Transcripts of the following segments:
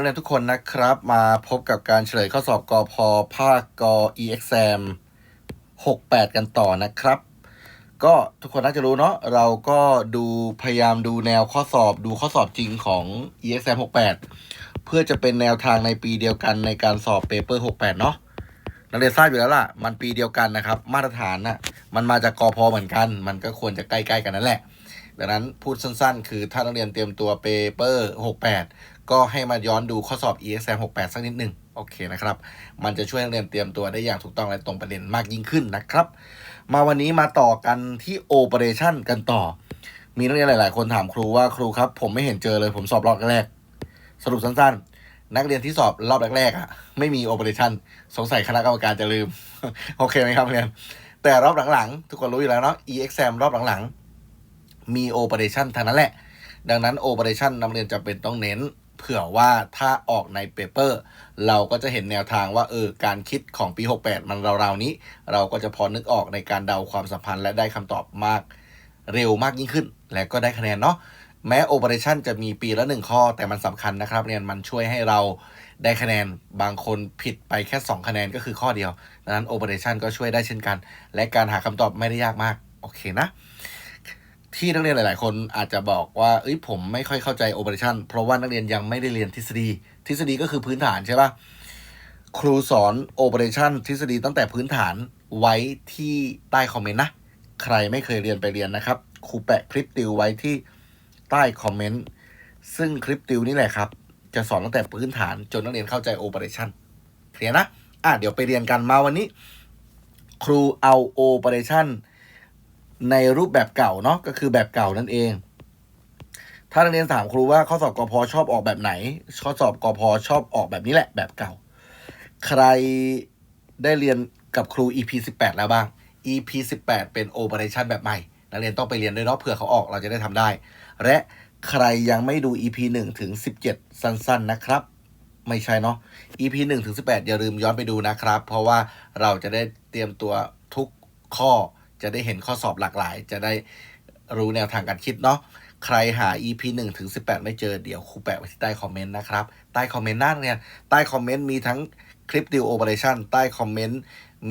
นักเรียนทุกคนนะครับมาพบกับการเฉลยข้อสอบกอพภาคกอ e-exam 68 กันต่อนะครับ ก็ทุกคนน่าจะรู้เนาะเราก็ดูพยายามดูแนวข้อสอบดูข้อสอบจริงของ e-exam 68 เพื่อจะเป็นแนวทางในปีเดียวกันในการสอบเปเปอร์ 68 เนาะนักเรียนทราบอยู่แล้วล่ะ มันปีเดียวกันนะครับ มาตรฐานน่ะมันมาจากกอพเหมือนกัน มันก็ควรจะใกล้ๆกันนั่นแหละดังนั้นพูดสั้นๆ คือถ้านักเรียนเตรียมตัวเปเปอร์ 68 ก็ให้มาย้อนดูข้อสอบ EXM 68 สักนิดหนึ่งโอเคนะครับ มันจะช่วยนักเรียนเตรียมตัวได้อย่างถูกต้องและตรงประเด็นมากยิ่งขึ้นนะครับ มาวันนี้มาต่อกันที่ Operation กันต่อ มีนักเรียนหลาย ๆ คนถามครูว่าครูครับ ผมไม่เห็นเจอเลยผมสอบรอบแรก สรุปสั้น ๆนักเรียนที่สอบรอบแรกๆอะไม่มี Operation สงสัยคณะกรรมการจะลืม โอเคไหมครับนักเรียนแต่รอบหลังๆ ทุกคนรู้อยู่แล้วเนาะ EXAM รอบหลังๆ มีโอเปอเรชันทั้งนั้นแหละ ดังนั้นโอเปอเรชันนักเรียนจำเป็นต้องเน้น เผื่อว่าถ้าออกในเปเปอร์ เราก็จะเห็นแนวทางว่าเออการคิดของปี 68 มันราวๆนี้ เราก็จะพอนึกออกในการเดาความสัมพันธ์และได้คำตอบมากเร็วมากยิ่งขึ้น และก็ได้คะแนนเนาะแม้โอเปอเรชันจะมีปีละหนึ่งข้อ แต่มันสำคัญนะครับเรียนมันช่วยให้เราได้คะแนนบางคนผิดไปแค่ 2 คะแนนก็คือข้อเดียวดังนั้นโอเปอเรชันก็ช่วยได้เช่นกัน และการหาคำตอบไม่ได้ยากมาก โอเคนะ ที่นักเรียนหลาย ๆ คนอาจจะบอกว่าเอ้ยผมไม่ค่อยเข้าใจโอเปอเรชันเพราะว่านักเรียนยังไม่ได้เรียนทฤษฎี ทฤษฎีก็คือพื้นฐานใช่ปะครูสอนโอเปอเรชันทฤษฎีตั้งแต่พื้นฐานไว้ที่ใต้คอมเมนต์นะ ใครไม่เคยเรียนไปเรียนนะครับครูแปะคลิปติวไว้ที่ใต้คอมเมนต์ซึ่งคลิปติวนี่แหละครับ จะสอนตั้งแต่พื้นฐานจนนักเรียนเข้าใจโอเปอเรชันเคลียร์นะอะเดี๋ยวไปเรียนกันมาวันนี้ ครูเอาโอเปอเรชัน ในรูปแบบเก่าเนาะก็คือแบบเก่านั่นเอง ถ้านักเรียนถามครูว่าข้อสอบกพชอบออกแบบไหน ข้อสอบกพชอบออกแบบนี้แหละ แบบเก่า ใครได้เรียนกับครู EP 18 แล้วบ้าง EP 18 เป็น Operation แบบใหม่ นักเรียนต้องไปเรียนด้วยเนาะเผื่อเขาออกเราจะได้ทำได้ และใครยังไม่ดู EP 1 ถึง 17 สั้น ๆ นะครับ ไม่ใช่เนาะ EP 1 ถึง 18 อย่าลืมย้อนไปดูนะครับ เพราะว่าเราจะได้เตรียมตัวทุกข้อ จะได้เห็นข้อสอบหลากหลาย จะได้รู้แนวทางการคิดเนาะใครหา EP 1ถึง18 ไม่เจอเดี๋ยวครูแปะไว้ที่ใต้คอมเมนต์นะครับ ใต้คอมเมนต์หน้าเรียนใต้คอมเมนต์มีทั้งคลิปดิวโอเปอเรชั่นใต้คอมเมนต์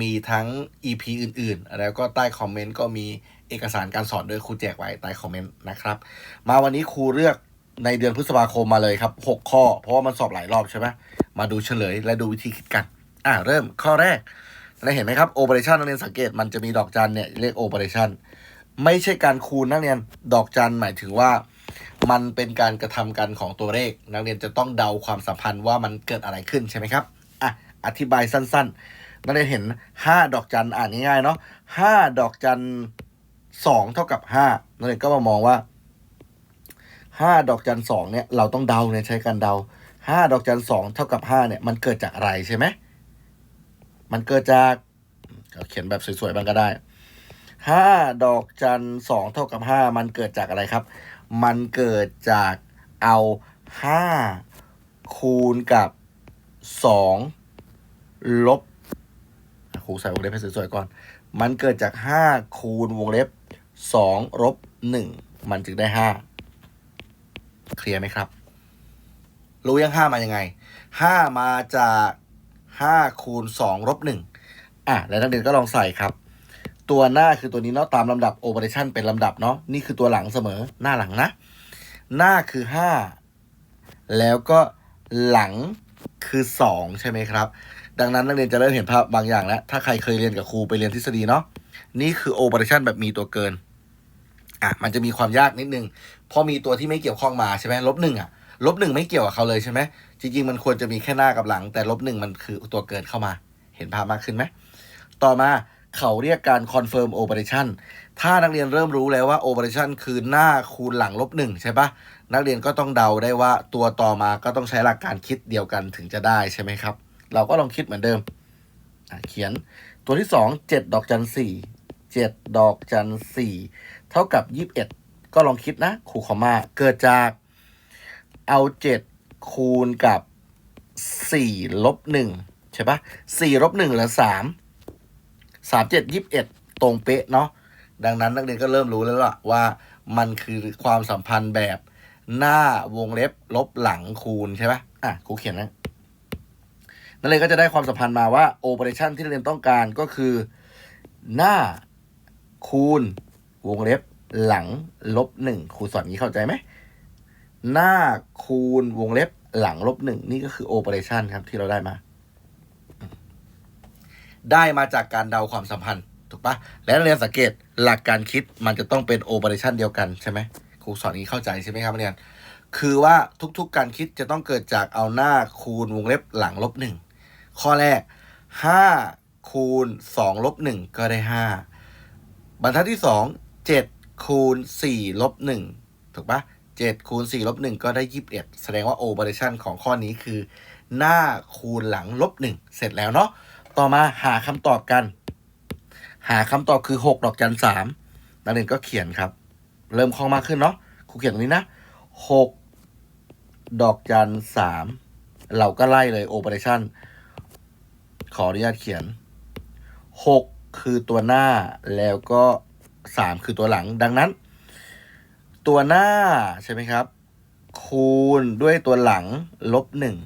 มีทั้ง EP อื่นๆ แล้วก็ใต้คอมเมนต์ก็มีเอกสารการสอนด้วยครูแจกไว้ใต้คอมเมนต์นะครับ มาวันนี้ครูเลือกในเดือนพฤษภาคมมาเลยครับ 6 ข้อ เพราะว่ามันสอบหลายรอบใช่ไหมมาดูเฉลยและดูวิธีคิดกัน อ่าเริ่มข้อแรก นักเรียนเห็นไหมครับโอเปอเรชันนักเรียนสังเกตมันจะมีดอกจันเนี่ยเรียกโอเปอเรชันไม่ใช่การคูณนักเรียนดอกจันหมายถึงว่า มันเป็นการกระทำกันของตัวเลข นักเรียนจะต้องเดาความสัมพันธ์ว่ามันเกิดอะไรขึ้นใช่ไหมครับอะอธิบายสั้น ๆ นักเรียนเห็น 5 ดอกจันอ่านง่ายๆเนาะ5ดอกจัน2เท่ากับ5นักเรียนก็มามองว่า 5 ดอกจัน2เนี่ยเราต้องเดาเนี่ยใช้การเดา 5 ดอกจัน2เท่ากับ5เนี่ยมันเกิดจากอะไรใช่ไหม มันเกิดจากเอาเขียนแบบสวยๆบ้างก็ได้5ดอกจัน2เท่ากับ5มันเกิดจากอะไรครับ มันเกิดจากเอา5คูณกับ2ลบครูใส่วงเล็บให้สวยๆก่อน มันเกิดจาก5คูณวงเล็บ2ลบ1มันจึงได้5เคลียร์ไหมครับ รู้ยัง5มายังไง5มาจาก 5คูณ2ลบ1อะแล้วนักเรียนก็ลองใส่ครับ ตัวหน้าคือตัวนี้เนาะตามลำดับโอเปอเรชันเป็นลำดับเนาะนี่คือตัวหลังเสมอหน้าหลังนะ หน้าคือ 5 แล้วก็หลังคือ 2 ใช่ไหมครับ ดังนั้นนักเรียนจะเริ่มเห็นภาพบางอย่างแล้ว ถ้าใครเคยเรียนกับครูไปเรียนทฤษฎีเนาะนี่คือโอเปอเรชันแบบมีตัวเกินอะมันจะมีความยากนิดนึงพราะมีตัวที่ไม่เกี่ยวข้องมาใช่ไหมลบหนึ่งอะ ลบหนึ่งไม่เกี่ยวกับเขาเลยใช่ไหมจริงๆ มันควรจะมีแค่หน้ากับหลัง แต่ลบหนึ่งมันคือตัวเกินเข้ามา เห็นภาพมากขึ้นไหม ต่อมาเขาเรียกการคอนเฟิร์มโอเปอเรชันถ้านักเรียนเริ่มรู้แล้วว่าโอเปอเรชันคือหน้าคูณหลังลบหนึ่งใช่ปะนักเรียนก็ต้องเดาได้ว่าตัวต่อมาก็ต้องใช้หลักการคิดเดียวกันถึงจะได้ใช่ไหมครับ เราก็ลองคิดเหมือนเดิม เขียนตัวที่สองเจ็ดดอกจันสี่เจ็ดดอกจันสี่เท่ากับยี่สิบเอ็ดก็ลองคิดนะครูขอมาเกิดจาก เอาเจ็ดคูณกับสี่ลบหนึ่งใช่ปะสี่ลบหนึ่งเหลือสามสามเจ็ดยี่สิบเอ็ดตรงเป๊ะเนาะดังนั้นนักเรียนก็เริ่มรู้แล้วล่ะว่ามันคือความสัมพันธ์แบบหน้าวงเล็บลบหลังคูณใช่ปะอะครูเขียนนะนั่นเลยก็จะได้ความสัมพันธ์มาว่าโอเปอเรชันที่นักเรียนต้องการก็คือหน้าคูณวงเล็บหลังลบหนึ่งครูสอนนี้เข้าใจไหม หน้าคูณวงเล็บหลังลบหนึ่งนี่ก็คือโอเปอเรชันครับที่เราได้มา ได้มาจากการเดาความสัมพันธ์ ถูกปะและนักเรียนสังเกตหลักการคิดมันจะต้องเป็นโอเปอเรชันเดียวกันใช่ไหมครูสอนนี้เข้าใจใช่ไหมครับนักเรียนคือว่าทุกๆ การคิดจะต้องเกิดจากเอาหน้าคูณวงเล็บหลังลบหนึ่งข้อแรกห้าคูณสองลบหนึ่งก็ได้ห้าบรรทัดที่สองเจ็ดคูณสี่ลบหนึ่งถูกปะ เจ็ดคูณสี่ลบหนึ่งก็ได้ยี่สิบเอ็ดแสดงว่าโอเปอเรชันของข้อนี้คือ หน้าคูณหลังลบหนึ่งเสร็จแล้วเนาะต่อมาหาคำตอบกัน หาคำตอบคือหกดอกจันสามนักเรียนก็เขียนครับ เริ่มคล่องมากขึ้นเนาะครูเขียนตรงนี้นะหกดอกจันสามเราก็ไล่เลยโอเปอเรชันขออนุญาตเขียนหกคือตัวหน้าแล้วก็สามคือตัวหลังดังนั้น ตัวหน้าใช่ไหมครับ คูณด้วยตัวหลังลบหนึ่ง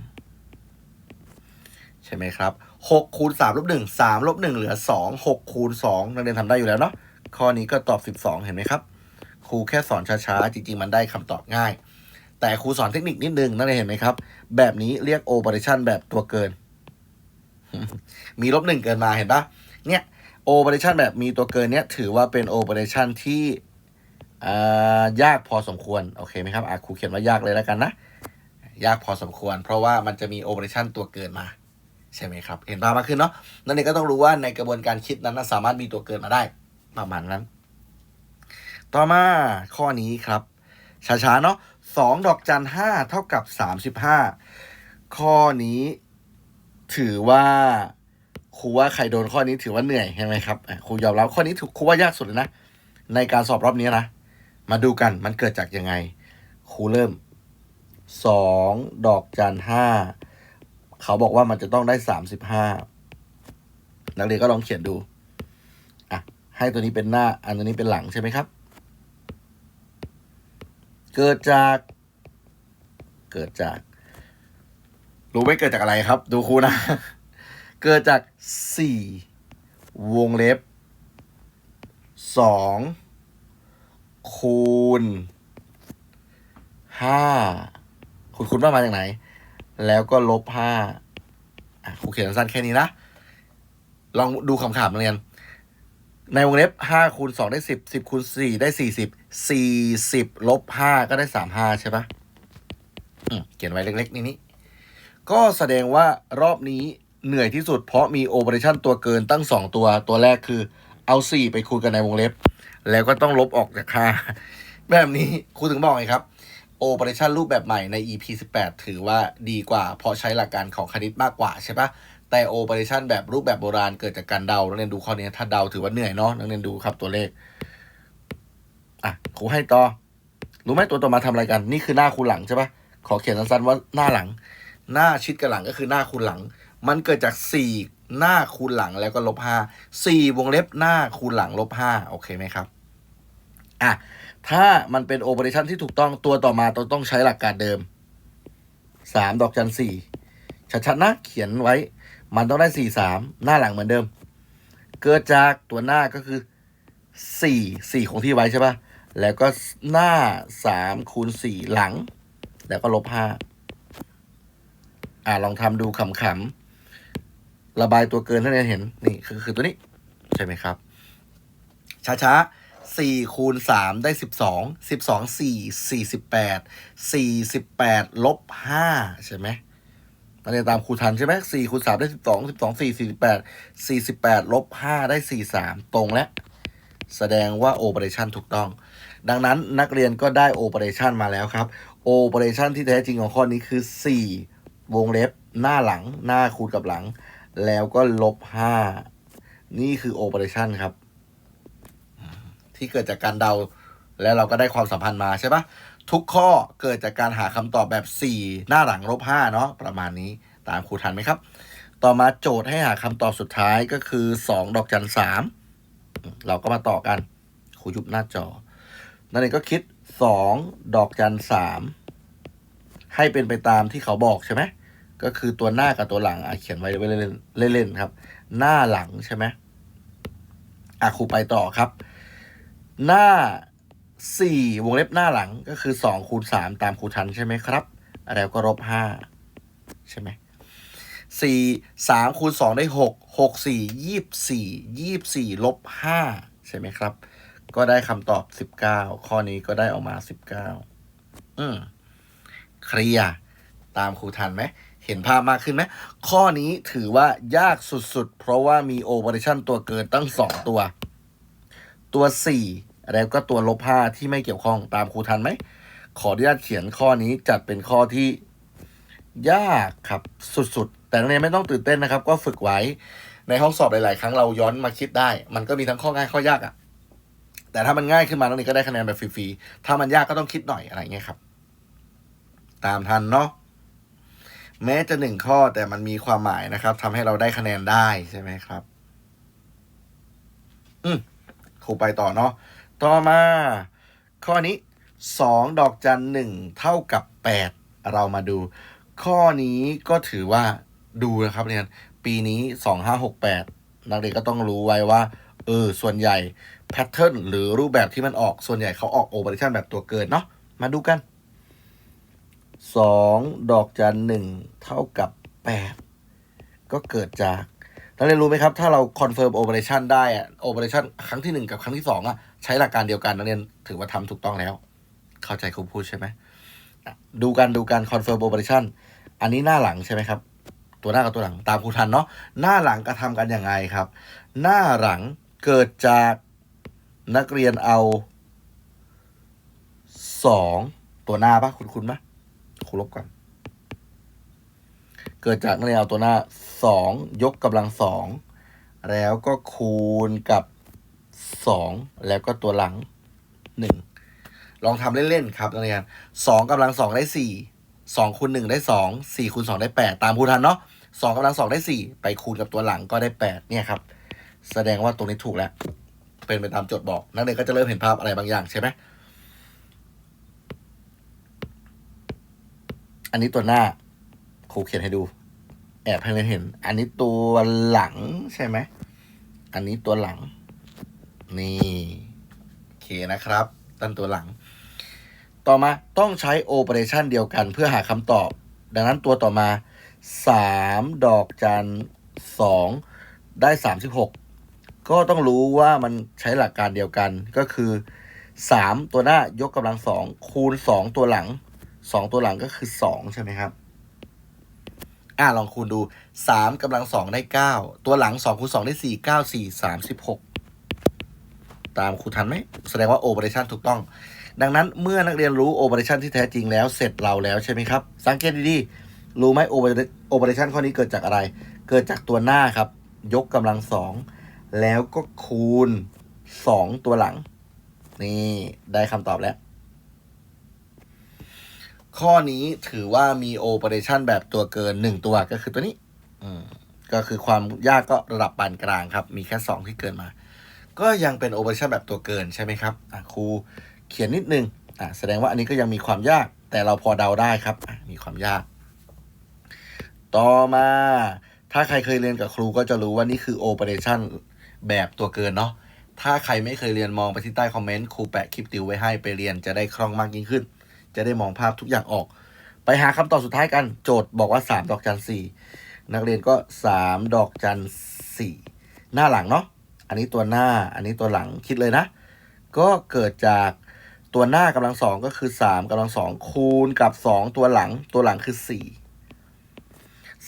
ใช่ไหมครับหกคูณสามลบหนึ่งสามลบหนึ่งเหลือสองหกคูณสองนักเรียนทำได้อยู่แล้วเนาะข้อนี้ก็ตอบสิบสองเห็นไหมครับ ครูแค่สอนช้าๆ จริง ๆ มันได้คำตอบง่าย แต่ครูสอนเทคนิคนิดนึงนักเรียนเห็นไหมครับ แบบนี้เรียกโอเปอเรชันแบบตัวเกิน มีลบหนึ่งเกินมาเห็นปะเนี่ยโอเปอเรชันแบบมีตัวเกินเนี่ยถือว่าเป็นโอเปอเรชันที่ ยากพอสมควร โอเคไหมครับอะครูเขียนว่ายากเลยแล้วกันนะ ยากพอสมควร เพราะว่ามันจะมีโอเปอเรชันตัวเกินมา ใช่ไหมครับ เห็นภาพมากขึ้นเนาะนั่นเองก็ต้องรู้ว่าในกระบวนการคิดนั้นสามารถมีตัวเกินมาได้ประมาณนั้น ต่อมาข้อนี้ครับ ช้าๆเนาะสองดอกจันห้าเท่ากับสามสิบห้าข้อนี้ถือว่าครูว่าใครโดนข้อนี้ถือว่าเหนื่อยใช่ไหมครับครูยอมรับข้อนี้ถูกครูว่ายากสุดเลยนะ ในการสอบรอบนี้นะ มาดูกันมันเกิดจากยังไงครูเริ่มสองดอกจันห้าเขาบอกว่ามันจะต้องได้สามสิบห้านักเรียนก็ลองเขียนดูอะให้ตัวนี้เป็นหน้า อันตัวนี้เป็นหลังใช่ไหมครับ เกิดจาก เกิดจาก รู้ไหมเกิดจากอะไรครับ ดูครูนะ เกิดจากสี่วงเล็บสอง คูณห้าคุณคุณว่ามาจากไหน แล้วก็ลบห้าอะครูเขียนสั้นแค่นี้นะ ลองดูคำๆนักเรียน ในวงเล็บห้าคูณสองได้สิบสิบคูณสี่ได้สี่สิบสี่สิบลบห้าก็ได้สามห้าใช่ปะเขียนไว้เล็ก ๆ นี่นี่ก็แสดงว่ารอบนี้เหนื่อยที่สุดเพราะมีโอเปอเรชันตัวเกินตั้งสองตัวตัวแรกคือเอาสี่ไปคูณกันในวงเล็บ แล้วก็ต้องลบออกจากค่า แบบนี้ครูถึงบอกไงครับโอเปอเรชันรูปแบบใหม่ใน EP 18 ถือว่าดีกว่า เพราะใช้หลักการของคณิตมากกว่าใช่ปะแต่โอเปอเรชันแบบรูปแบบโบราณเกิดจากการเดานักเรียนดูข้อนี้ถ้าเดาถือว่าเหนื่อยเนาะนักเรียนดูครับตัวเลขอะครูให้ต่อรู้ไหมตัวต่อมาทำอะไรกัน นี่คือหน้าคูณหลังใช่ปะขอเขียนสั้นๆว่าหน้าหลัง หน้าชิดกับหลังก็คือหน้าคูณหลัง มันเกิดจากสี่ หน้าคูณหลังแล้วก็ลบห้าสี่วงเล็บหน้าคูณหลังลบห้าโอเคไหมครับอะถ้ามันเป็นโอเปอเรชันที่ถูกต้องตัวต่อมาต้องต้องใช้หลักการเดิมสามดอกจันสี่ชัดๆนะเขียนไว้ มันต้องได้สี่สามหน้าหลังเหมือนเดิม เกิดจากตัวหน้าก็คือสี่สี่ของที่ไว้ใช่ปะแล้วก็หน้าสามคูณสี่หลัง แล้วก็ลบห้าอ่าลองทำดูขำๆ ระบายตัวเกินให้เราเห็นนี่คือคือตัวนี้ ใช่ไหมครับ ช้าๆสี่คูณสามได้สิบสองสิบสองสี่สี่สิบแปดสี่สิบแปดลบห้าใช่ไหมนักเรียนตามครูทันใช่ไหมสี่คูณสามได้สิบสองสิบสองสี่สี่สิบแปดสี่สิบแปดลบห้าได้สี่สามตรงแล้วแสดงว่าโอเปอเรชันถูกต้อง ดังนั้นนักเรียนก็ได้โอเปอเรชันมาแล้วครับโอเปอเรชันที่แท้จริงของข้อนี้คือ4วงเล็บหน้าหลัง หน้าคูณกับหลัง แล้วก็ลบ5นี่คือโอเปอเรชันครับ ที่เกิดจากการเดา แล้วเราก็ได้ความสัมพันธ์มาใช่ปะทุกข้อเกิดจากการหาคำตอบแบบ 4 หน้าหลังลบ5เนาะประมาณนี้ตามครูทันไหมครับ ต่อมาโจทย์ให้หาคำตอบสุดท้ายก็คือ 2 ดอกจัน3เราก็มาต่อกันครูยุบหน้าจอ นั่นเองก็คิด 2 ดอกจันให้เป็นไปตามที่เขาบอกใช่ไหม ก็คือตัวหน้ากับตัวหลังอะเขียนไว้ไว้เล่นๆเล่นครับ หน้าหลังใช่ไหมอะครูไปต่อครับ หน้าสี่วงเล็บหน้าหลังก็คือสองคูณสามตามครูทันใช่ไหมครับ แล้วก็ลบห้าใช่ไหมสี่สามคูณสองได้หกหกสี่ยี่สี่ยี่สี่ลบห้าใช่ไหมครับ ก็ได้คำตอบสิบเก้าข้อนี้ก็ได้ออกมาสิบเก้าอืมเคลียร์ตามครูทันไหม เห็นภาพมากขึ้นไหมข้อนี้ถือว่ายากสุดๆ เพราะว่ามีโอเปอเรชันตัวเกินตั้งสองตัว ตัวสี่แล้วก็ตัวลบห้าที่ไม่เกี่ยวข้องตามครูทันไหม ขออนุญาตเขียนข้อนี้จัดเป็นข้อที่ยากครับสุดๆ แต่นักเรียนไม่ต้องตื่นเต้นนะครับ ก็ฝึกไว้ในห้องสอบหลาย ๆ ครั้งเราย้อนมาคิดได้ มันก็มีทั้งข้อง่ายข้อยากอะ่ะแต่ถ้ามันง่ายขึ้นมานักเรียนก็ได้คะแนนแบบฟรีๆถ้ามันยากก็ต้องคิดหน่อยอะไรเงี้ยครับ ตามทันเนาะ แม้จะหนึ่งข้อแต่มันมีความหมายนะครับทำให้เราได้คะแนนได้ใช่ไหมครับ อืมครูไปต่อเนาะต่อมา ข้อนี้สองดอกจันหนึ่งเท่ากับแปดเรามาดู ข้อนี้ก็ถือว่าดูนะครับเรียนปีนี้สองห้าหกแปดนักเรียนก็ต้องรู้ไว้ว่าเออส่วนใหญ่แพทเทิร์นหรือรูปแบบที่มันออกส่วนใหญ่เขาออกโอเปอเรชั่นแบบตัวเกินเนาะมาดูกัน สองดอกจันหนึ่งเท่ากับแปดก็เกิดจากนักเรียนรู้ไหมครับ ถ้าเราคอนเฟิร์มโอเปอเรชันได้อะโอเปอเรชันครั้งที่หนึ่งกับครั้งที่สองอะใช้หลักการเดียวกันนักเรียนถือว่าทำถูกต้องแล้ว เข้าใจครูพูดใช่ไหมดูกันดูกันคอนเฟิร์มโอเปอเรชันอันนี้หน้าหลังใช่ไหมครับ ตัวหน้ากับตัวหลังตามครูทันเนาะหน้าหลังกระทำกันยังไงครับ หน้าหลังเกิดจากนักเรียนเอาสองตัวหน้าปะคุณคุณปะ คูลบก่อน เกิดจากนักเรียนเอาตัวหน้าสองยกกำลังสองแล้วก็คูณกับสองแล้วก็ตัวหลังหนึ่งลองทำเล่นๆครับนักเรียนสองกำลังสองได้สี่สองคูณหนึ่งได้สองสี่คูณสองได้แปดตามครูทันเนาะสองกำลังสองได้สี่ไปคูณกับตัวหลังก็ได้แปดเนี่ยครับ แสดงว่าตรงนี้ถูกแล้ว เป็นไปตามโจทย์บอก นักเรียนก็จะเริ่มเห็นภาพอะไรบางอย่างใช่ไหม อันนี้ตัวหน้าครูเขียนให้ดู แอบให้เรียนเห็น อันนี้ตัวหลังใช่ไหม อันนี้ตัวหลัง นี่โอเคนะครับ ตั้นตัวหลัง ต่อมาต้องใช้โอเปอเรชันเดียวกันเพื่อหาคำตอบ ดังนั้นตัวต่อมาสามดอกจันสองได้สามสิบหกก็ต้องรู้ว่ามันใช้หลักการเดียวกันก็คือสามตัวหน้ายกกำลังสองคูณสองตัวหลัง สองตัวหลังก็คือสองใช่ไหมครับ อ่าลองคูณดูสามกำลังสองได้เก้าตัวหลังสองคูณสองได้สี่เก้าสี่สามสิบหกตามครูทันไหมแสดงว่าโอเปอเรชันถูกต้อง ดังนั้นเมื่อนักเรียนรู้โอเปอเรชันที่แท้จริงแล้วเสร็จเราแล้วใช่ไหมครับ สังเกตดีๆ รู้ไหมโอเปอเรชันข้อนี้เกิดจากอะไร เกิดจากตัวหน้าครับ ยกกำลังสองแล้วก็คูณสองตัวหลัง นี่ได้คำตอบแล้ว ข้อนี้ถือว่ามีโอเปอเรชันแบบตัวเกินหนึ่งตัวก็คือตัวนี้อืมก็คือความยากก็ระดับปานกลางครับ มีแค่สองที่เกินมา ก็ยังเป็นโอเปอเรชันแบบตัวเกินใช่ไหมครับอะครูเขียนนิดนึงอะแสดงว่าอันนี้ก็ยังมีความยาก แต่เราพอเดาได้ครับอะมีความยาก ต่อมา ถ้าใครเคยเรียนกับครูก็จะรู้ว่านี่คือโอเปอเรชันแบบตัวเกินเนาะถ้าใครไม่เคยเรียนมองไปที่ใต้คอมเมนต์ครูแปะคลิปติวไว้ให้ไปเรียนจะได้คล่องมากยิ่งขึ้น จะได้มองภาพทุกอย่างออก ไปหาคำตอบสุดท้ายกัน โจทย์บอกว่า 3 ดอกจันสี่นักเรียนก็ 3 ดอกจันสี่หน้าหลังเนาะอันนี้ตัวหน้าอันนี้ตัวหลังคิดเลยนะ ก็เกิดจากตัวหน้ากำลังสองก็คือ 3กำลังสองคูณกับ 2 ตัวหลังตัวหลังคือ 4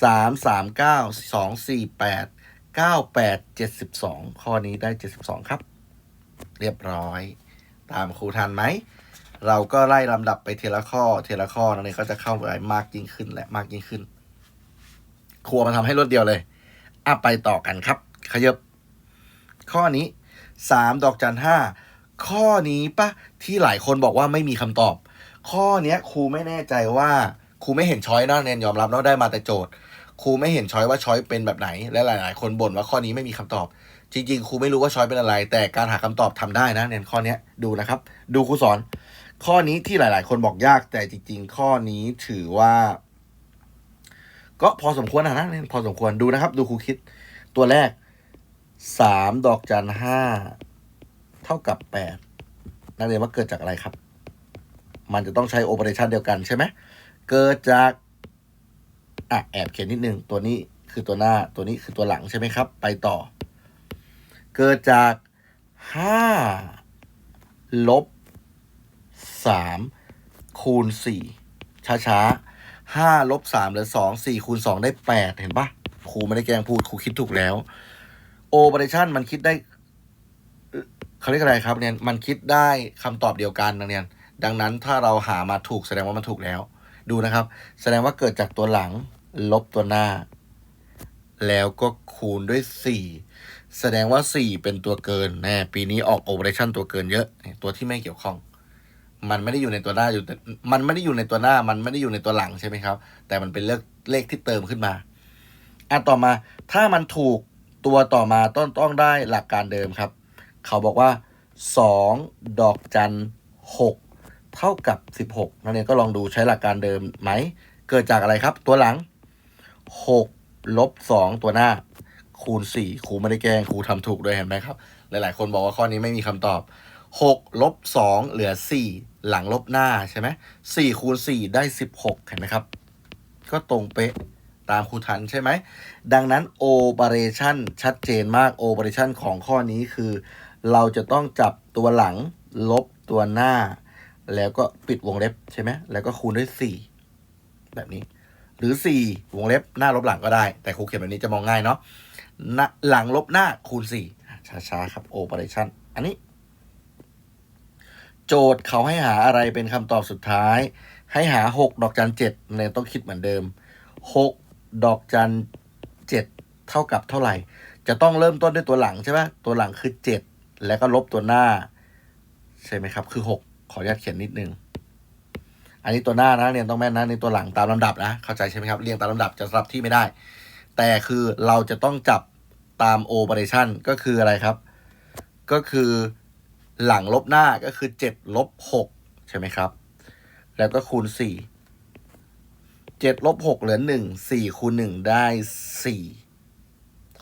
3 3 9 2 4 8 9 8 72 ข้อนี้ได้ 72 ครับ เรียบร้อย ตามครูทันไหม เราก็ไล่ลำดับไปเทละข้อเทละข้อนักเรียนก็จะเข้าไปมากยิ่งขึ้นและมากยิ่งขึ้น ครัวมาทำให้รวดเดียวเลยอะไปต่อกันครับ ขยบ ข้อนี้สามดอกจันห้าข้อนี้ปะที่หลายคนบอกว่าไม่มีคำตอบ ข้อเนี้ยครูไม่แน่ใจว่าครูไม่เห็นช้อยนะเรียนยอมรับว่าได้มาแต่โจทย์ครูไม่เห็นช้อยว่าช้อยเป็นแบบไหน และหลาย ๆ คนบ่นว่าข้อนี้ไม่มีคำตอบ จริง ๆ ครูไม่รู้ว่าช้อยเป็นอะไร แต่การหาคำตอบทำได้นะเรียนข้อเนี้ยดูนะครับ ดูครูสอน ข้อนี้ที่หลาย ๆ คนบอกยากแต่จริง ๆ ข้อนี้ถือว่า ก็พอสมควรนะนะพอสมควรดูนะครับ ดูครูคิดตัวแรกสามดอกจันห้าเท่ากับแปดนักเรียนว่าเกิดจากอะไรครับ มันจะต้องใช้โอเปอเรชันเดียวกันใช่ไหมเกิดจากอะแอบเขียนนิดนึงตัวนี้คือตัวหน้าตัวนี้คือตัวหลังใช่ไหมครับ ไปต่อ เกิดจากห้าลบ สามคูณสี่ช้าๆห้าลบสามเหลือสองสี่คูณสองได้แปดเห็นปะครูไม่ได้แกล้งพูดครูคิดถูกแล้วโอเปอเรชันมันคิดได้เขาเรียกอะไรครับเนี่ยมันคิดได้คำตอบเดียวกันนักเรียน ดังนั้นถ้าเราหามาถูกแสดงว่ามันถูกแล้ว ดูนะครับ แสดงว่าเกิดจากตัวหลังลบตัวหน้า แล้วก็คูณด้วยสี่แสดงว่าสี่เป็นตัวเกินแน่ปีนี้ออกโอเปอเรชันตัวเกินเยอะ ตัวที่ไม่เกี่ยวข้อง มันไม่ได้อยู่ในตัวหน้าอยู่แต่มันไม่ได้อยู่ในตัวหน้า มันไม่ได้อยู่ในตัวหลังใช่ไหมครับ แต่มันเป็นเลขเลขที่เติมขึ้นมาอะต่อมาถ้ามันถูกตัวต่อมาต้องต้องได้หลักการเดิมครับ เขาบอกว่าสองดอกจันหกเท่ากับสิบหกนั่นเองก็ลองดูใช้หลักการเดิมไหม เกิดจากอะไรครับ ตัวหลังหกลบสองตัวหน้า คูณสี่ครูไม่ได้แกล้งครูทำถูกด้วยเห็นไหมครับ หลายๆ คนบอกว่าข้อนี้ไม่มีคำตอบหกลบสองเหลือสี่ หลังลบหน้าใช่ไหมสี่คูณสี่ได้สิบหกเห็นไหมครับ ก็ตรงเป๊ะตามครูทันใช่ไหม ดังนั้นโอเปอเรชันชัดเจนมากโอเปอเรชันของข้อนี้คือ เราจะต้องจับตัวหลังลบตัวหน้า แล้วก็ปิดวงเล็บใช่ไหมแล้วก็คูณด้วยสี่แบบนี้ หรือสี่วงเล็บหน้าลบหลังก็ได้ แต่ครูเขียนแบบนี้จะมองง่ายเนาะหน้าหลังลบหน้าคูณสี่ช้าๆ ครับโอเปอเรชันอันนี้ โจทย์เขาให้หาอะไรเป็นคำตอบสุดท้าย ให้หาหกดอกจันเจ็ดเนี่ยต้องคิดเหมือนเดิมหกดอกจันเจ็ดเท่ากับเท่าไหร่ จะต้องเริ่มต้นด้วยตัวหลังใช่ไหมตัวหลังคือเจ็ดแล้วก็ลบตัวหน้า ใช่ไหมครับ คือหกขออนุญาตเขียนนิดนึงอันนี้ตัวหน้านะเรียนต้องแม่นนะในตัวหลังตามลำดับนะเข้าใจใช่ไหมครับเรียงตามลำดับจะสลับที่ไม่ได้ แต่คือเราจะต้องจับตามโอเปอเรชันก็คืออะไรครับ ก็คือ หลังลบหน้าก็คือเจ็ดลบหกใช่ไหมครับ แล้วก็คูณสี่เจ็ดลบหกเหลือหนึ่งสี่คูณหนึ่งได้สี่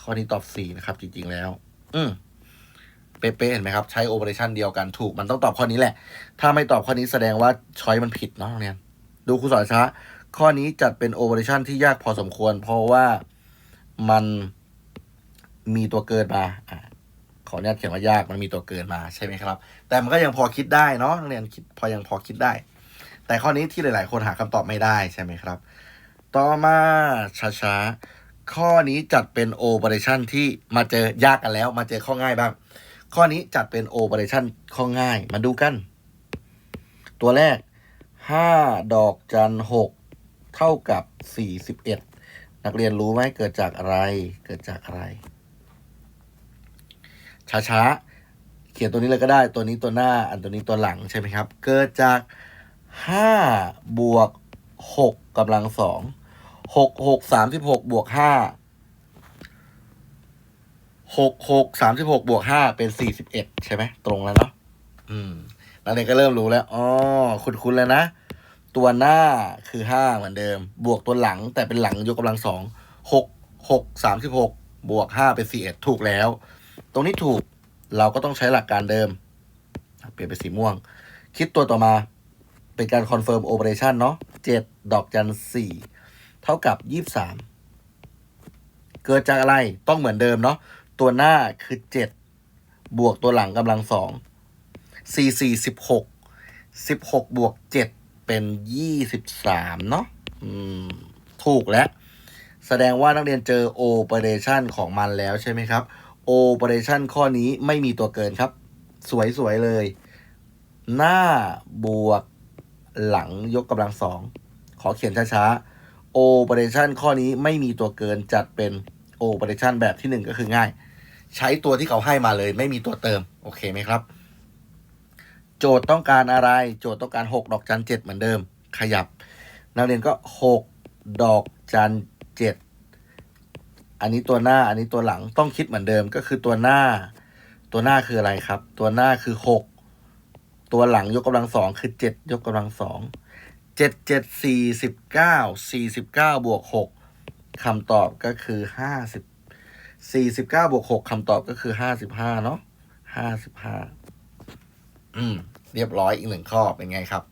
ข้อนี้ตอบสี่นะครับ จริง ๆ แล้ว อืมเป๊ะๆเห็นไหมครับ ใช้โอเปอเรชันเดียวกันถูก มันต้องตอบข้อนี้แหละ ถ้าไม่ตอบข้อนี้แสดงว่าช้อยมันผิดเนาะเรียนดูครูสอนช้า ข้อนี้จัดเป็นโอเปอเรชันที่ยากพอสมควร เพราะว่ามันมีตัวเกินมา อะขออนุญาตเขียนว่ายากมันมีตัวเกินมาใช่ไหมครับ แต่มันก็ยังพอคิดได้เนาะนักเรียนคิดพอยังพอคิดได้ แต่ข้อนี้ที่หลาย ๆ คนหาคำตอบไม่ได้ใช่ไหมครับ ต่อมาช้าๆข้อนี้จัดเป็นโอเปอเรชันที่มาเจอยากกันแล้ว มาเจอข้อง่ายบ้าง ข้อนี้จัดเป็นโอเปอเรชันข้อง่ายมาดูกัน ตัวแรก5ดอกจันหกเท่ากับ41นักเรียนรู้ไหมเกิดจากอะไรเกิดจากอะไร ช้าๆ เขียนตัวนี้เลยก็ได้ ตัวนี้ตัวหน้า อันตัวนี้ตัวหลังใช่ไหมครับ เกิดจาก5บวก6กำลังสองหกหกสามสิบหกบวกห้าหกหกสามสิบหกบวกห้าเป็นสี่สิบเอ็ดใช่ไหมตรงแล้วเนาะอืมนักเรียนก็เริ่มรู้แล้วอ๋อคุ้นๆแล้วนะ ตัวหน้าคือห้าเหมือนเดิม บวกตัวหลังแต่เป็นหลังยกกำลังสองหกหกสามสิบหกบวกห้าเป็นสี่เอ็ดถูกแล้ว ตรงนี้ถูกเราก็ต้องใช้หลักการเดิม เปลี่ยนเป็นสีม่วง คิดตัวต่อมาเป็นการคอนเฟิร์มโอเปอเรชันเนาะเจ็ดดอกจันสี่เท่ากับยี่สามเกิดจากอะไรต้องเหมือนเดิมเนาะตัวหน้าคือเจ็ดบวกตัวหลังกำลังสองสี่สี่สิบหกสิบหกบวกเจ็ดเป็นยี่สิบสามเนาะถูกแล้ว แสดงว่านักเรียนเจอโอเปอเรชันของมันแล้วใช่ไหมครับ โอเปอเรชันข้อนี้ไม่มีตัวเกินครับ สวยๆเลย หน้าบวกหลังยกกำลังสอง ขอเขียนช้าๆ โอเปอเรชันข้อนี้ไม่มีตัวเกินจัดเป็นโอเปอเรชันแบบที่หนึ่งก็คือง่าย ใช้ตัวที่เขาให้มาเลย ไม่มีตัวเติม โอเคไหมครับ โจทย์ต้องการอะไร โจทย์ต้องการ 6 ดอกจันเจ็ดเหมือนเดิม ขยับ นักเรียนก็ 6 ดอกจันเจ็ด อันนี้ตัวหน้า อันนี้ตัวหลังต้องคิดเหมือนเดิมก็คือตัวหน้า ตัวหน้าคืออะไรครับ ตัวหน้าคือ6ตัวหลังยกกำลังสองคือเจ็ดยกกำลังสองเจ็ดเจ็ดสี่สิบเก้าสี่สิบเก้าบวกหกคำตอบก็คือห้าสิบสี่สิบเก้าบวกหกคำตอบก็คือห้าสิบห้าเนาะห้าสิบห้าอืม เรียบร้อยอีกหนึ่งข้อเป็นไงครับ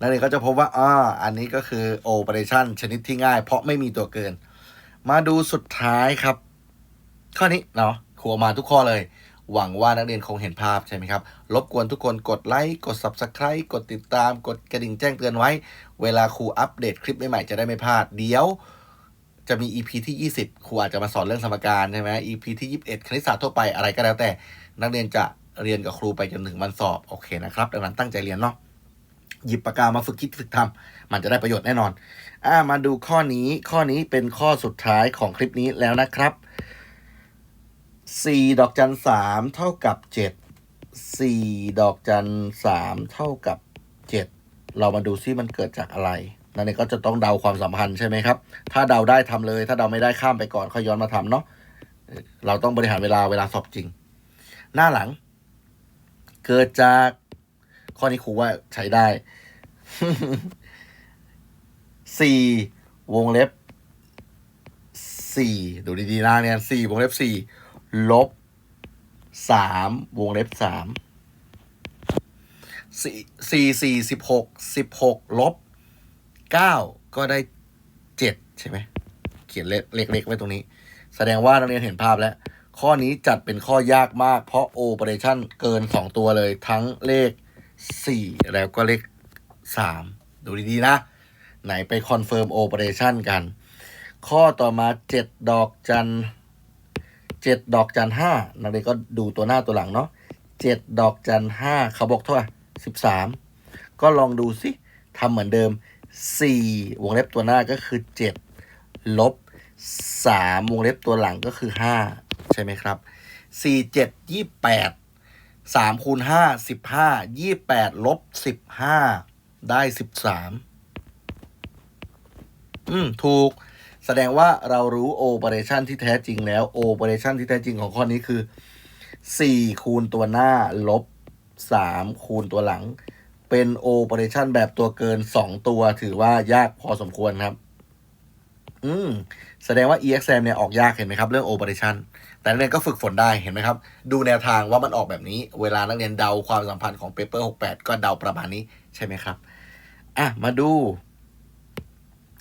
นักเรียนก็จะพบว่าอ่าอันนี้ก็คือ operation ชนิดที่ง่าย เพราะไม่มีตัวเกิน มาดูสุดท้ายครับ ข้อนี้เนาะครูเอามาทุกข้อเลย หวังว่านักเรียนคงเห็นภาพใช่ไหมครับ รบกวนทุกคนกดไลค์กด Subscribe กดติดตาม กดกระดิ่งแจ้งเตือนไว้ เวลาครูอัปเดตคลิปใหม่ๆจะได้ไม่พลาด เดี๋ยวจะมี EP ที่ 20 ครูอาจจะมาสอนเรื่องสมการใช่ไหม EP ที่ 21 คณิตศาสตร์ทั่วไปอะไรก็แล้วแต่ นักเรียนจะเรียนกับครูไปจนถึงวันสอบ โอเคนะครับ ดังนั้นตั้งใจเรียนเนาะ หยิบปากกามาฝึกคิดฝึกทำมันจะได้ประโยชน์แน่นอนอ่ามาดูข้อนี้ข้อนี้เป็นข้อสุดท้ายของคลิปนี้แล้วนะครับ 4 ดอกจันสามเท่ากับ 7 4 ดอกจันสามเท่ากับ 7 เรามาดูซิมันเกิดจากอะไรนั่นเองก็จะต้องเดาความสัมพันธ์ใช่ไหมครับ ถ้าเดาได้ทำเลย ถ้าเดาไม่ได้ข้ามไปก่อนค่อยย้อนมาทำเนาะเราต้องบริหารเวลาเวลาสอบจริง หน้าหลัง เกิดจาก ข้อนี้ครูว่าใช้ได้ สี่วงเล็บสี่ดูดีๆนะเนี่ยสี่วงเล็บสี่ลบสามวงเล็บสามสี่สี่สี่สิบหกสิบหกลบเก้าก็ได้เจ็ดใช่ไหมเขียนเลขเล็กๆไว้ตรงนี้ แสดงว่านักเรียนเห็นภาพแล้ว ข้อนี้จัดเป็นข้อยากมาก เพราะโอเปอเรชั่นเกิน2ตัวเลยทั้งเลข 4 แล้วก็เลข 3 ดูดี ๆ นะ ไหนไปคอนเฟิร์มโอเปอเรชันกัน ข้อต่อมา 7 ดอกจัน7ดอกจัน5นักเรียนก็ดูตัวหน้าตัวหลังเนาะ7ดอกจัน5เขาบอกเท่าไหร่13ก็ลองดูสิทำเหมือนเดิม4วงเล็บตัวหน้าก็คือ7ลบ3วงเล็บตัวหลังก็คือ5ใช่ไหมครับ4 7 28 3คูณ5 15 28ลบ15ได้13อืม ถูก แสดงว่าเรารู้โอเปอเรชันที่แท้จริงแล้วโอเปอเรชันที่แท้จริงของข้อนี้คือ4คูณตัวหน้า ลบ3คูณตัวหลัง เป็นโอเปอเรชันแบบตัวเกิน2ตัวถือว่ายากพอสมควรครับ อืม แสดงว่า EXAM เนี่ยออกยากเห็นไหมครับ เรื่อง operation แต่นักเรียนก็ฝึกฝนได้เห็นไหมครับ ดูแนวทางว่ามันออกแบบนี้ เวลานักเรียนเดาความสัมพันธ์ของ paper 68 ก็เดาประมาณนี้ใช่ไหมครับอะมาดู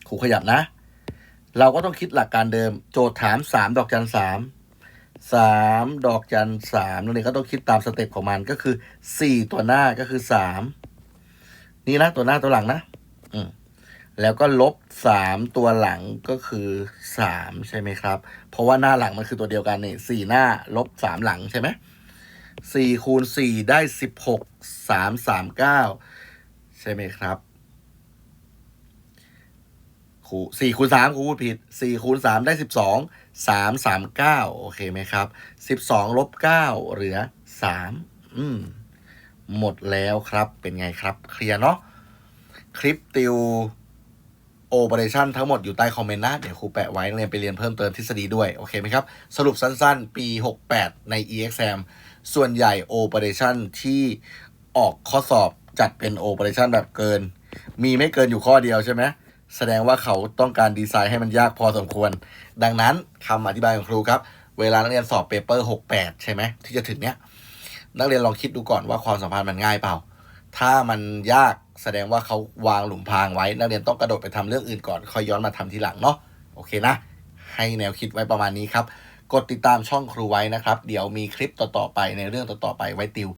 ครูขยับนะ เราก็ต้องคิดหลักการเดิม โจทย์ถาม 3 ดอกจันสามสามดอกจันสามนักเรียนก็ต้องคิดตามสเต็ปของมันก็คือ 4 ตัวหน้าก็คือ 3 นี่นะตัวหน้าตัวหลังนะ แล้วก็ลบสามตัวหลังก็คือสามใช่ไหมครับ เพราะว่าหน้าหลังมันคือตัวเดียวกันนี่สี่หน้าลบสามหลังใช่ไหมสี่คูณสี่ได้สิบหกสามสามเก้าใช่ไหมครับคูสี่คูณสามครูพูดผิดสี่คูณสามได้สิบสองสามสามเก้าโอเคไหมครับสิบสองลบเก้าเหลือสามอืมหมดแล้วครับเป็นไงครับ เคลียร์เนาะคลิปติว โอเปอเรชันทั้งหมดอยู่ใต้คอมเมนต์นะ เดี๋ยวครูแปะไว้นักเรียนไปเรียนเพิ่มเติมทฤษฎีด้วย โอเคไหมครับ สรุปสั้นๆ ปี 68 ใน EXAM ส่วนใหญ่โอเปอเรชันที่ออกข้อสอบจัดเป็นโอเปอเรชันแบบเกิน มีไม่เกินอยู่ข้อเดียวใช่ไหมแสดงว่าเขาต้องการดีไซน์ให้มันยากพอสมควร ดังนั้นคำอธิบายของครูครับ เวลานักเรียนสอบเปเปอร์ 68 ใช่ไหมที่จะถึงเนี้ยนักเรียนลองคิดดูก่อนว่าความสัมพันธ์มันง่ายเปล่า ถ้ามันยาก แสดงว่าเขาวางหลุมพรางไว้ นักเรียนต้องกระโดดไปทำเรื่องอื่นก่อนค่อยย้อนมาทำทีหลังเนาะโอเคนะ ให้แนวคิดไว้ประมาณนี้ครับ กดติดตามช่องครูไว้นะครับ เดี๋ยวมีคลิปต่อๆไปในเรื่องต่อๆไปไว้ติว